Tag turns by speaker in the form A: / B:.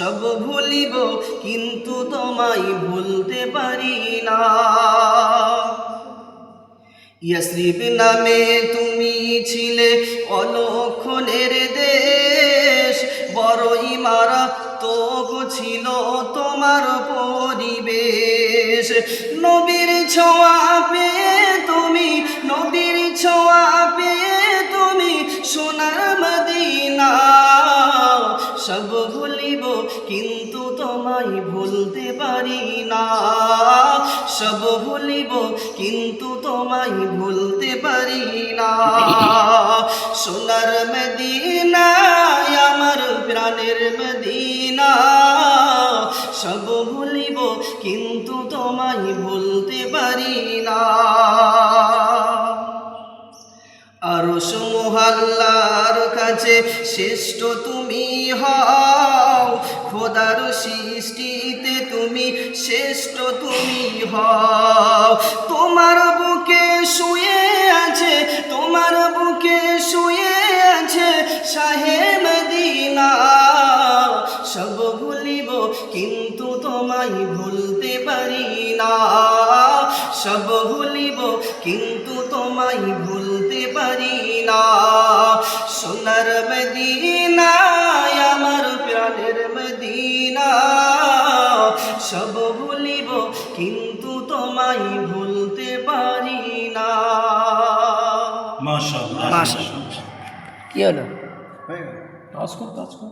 A: সব ভুলিব, কিন্তু তোমায় ভুলতে পারি না। ইয়াসরিব নামে তুমি ছিলে অলক্ষণের দেশ বড় ইমারা তো ছিল তোমার পরিবেশ। নবীর ছোঁয়া পেয়ে তোমায় ভুলতে পারি না। সব ভুলিব, কিন্তু তোমায় ভুলতে পারি না। সোনার মদিনায়, আমার প্রাণের মদিনা। সব ভুলিব, কিন্তু তোমায় ভুলতে পারি না। আরশ মোহাল্লার কাছে শ্রেষ্ঠ তুমি হও। খোদার সৃষ্টিতে তুমি শ্রেষ্ঠ তুমি হও। তোমার বুকে শুয়ে আছে, তোমার বুকে শুয়ে আছে শাহে মদিনা। সব ভুলিব কিন্তু তোমায় ভুলতে পারি না। সব ভুলিব কিন্তু তোমায় ভুলতে পারি না। সোনার মদিনায় সব ভুলিব কিন্তু তোমায় ভুলতে পারি না
B: মাশাআল্লাহ।
C: কি হলো।
B: টাচ কর টাচ কর